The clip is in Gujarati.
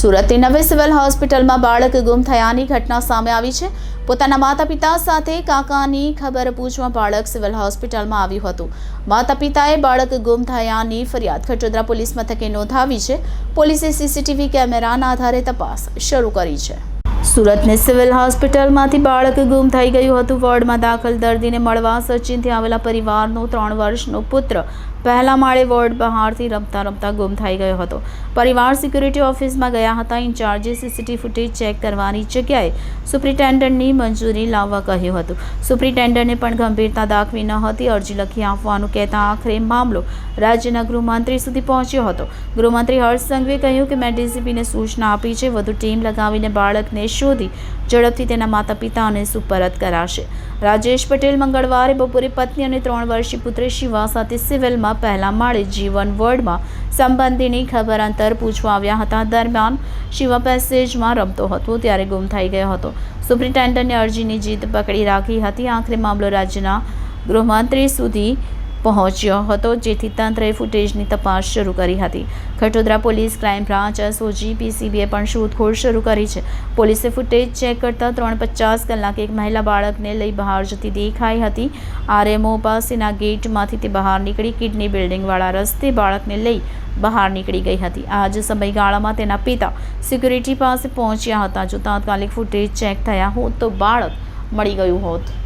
સુરતની નવી સિવિલ હોસ્પિટલમાં બાળક ગુમ થયાની ઘટના સામે આવી છે. પોતાના માતા પિતા સાથે કાકાની ખબર પૂછવા બાળક સિવિલ હોસ્પિટલમાં આવ્યું હતું. માતા પિતાએ બાળક ગુમ થયાની ફરિયાદ ખટોદરા પોલીસ મથકે નોંધાવી છે. પોલીસે સીસીટીવી કેમેરાના આધારે તપાસ શરૂ કરી છે. સુરતની સિવિલ હોસ્પિટલમાંથી બાળક ગુમ થઈ ગયું હતું. વોર્ડમાં દાખલ દર્દીને મળવા સચિનથી આવેલા પરિવારનો ત્રણ વર્ષનો પુત્ર પહેલા માળે વોર્ડ બહારથી રમતા રમતા ગુમ થઈ ગયો હતો. પરિવાર સિક્યુરિટી ઓફિસમાં ગયા હતા. ઇન્ચાર્જે સીસીટીવી ફૂટેજ ચેક કરવાની જગ્યાએ સુપ્રિન્ટેન્ડન્ટની મંજૂરી લાવવા કહ્યું હતું. સુપ્રિન્ટેન્ડન્ટે પણ ગંભીરતા દાખવી ન હતી. અરજી લખી આપવાનું કહેતા આખરે મામલો રાજ્યના ગૃહમંત્રી સુધી પહોંચ્યો હતો. ગૃહમંત્રી હર્ષ સંઘવીએ કહ્યું કે મેં ડીસીપીને સૂચના આપી છે, વધુ ટીમ લગાવીને બાળકને શોધી ઝડપથી તેના માતા પિતાને સુપરત કરાશે. રાજેશ પટેલ મંગળવારે બપોરે પત્ની અને ત્રણ વર્ષીય પુત્ર શિવા સાથે સિવિલમાં પહેલા માળે જીવન વોર્ડમાં સંબંધીની ખબર અંતર પૂછવા આવ્યા હતા. દરમિયાન શિવા પેસેજમાં રમતો હતો, ત્યારે ગુમ થઈ ગયો હતો. સુપ્રિન્ટેન્ડન્ટે અરજીની જીત પકડી રાખી હતી. આખરે મામલો રાજ્યના ગૃહમંત્રી સુધી પહોંચ્યો હતો. જેથી તંત્રએ ફૂટેજની તપાસ શરૂ કરી હતી. Khatodara police crime branch SOG પીસીબીએ પણ શોધખોળ શરૂ કરી છે. પોલીસે ફૂટેજ ચેક કરતાં ત્રણ પચાસ કલાકે એક મહિલા બાળકને લઈ બહાર જતી દેખાઈ હતી. આરએમઓ પાસેના ગેટમાંથી તે બહાર નીકળી કિડની બિલ્ડિંગવાળા રસ્તે બાળકને લઈ બહાર નીકળી ગઈ હતી. આ જ સમયગાળામાં તેના પિતા સિક્યુરિટી પાસે પહોંચ્યા હતા. જો તાત્કાલિક ફૂટેજ ચેક થયા હોત તો બાળક મળી ગયું હોત.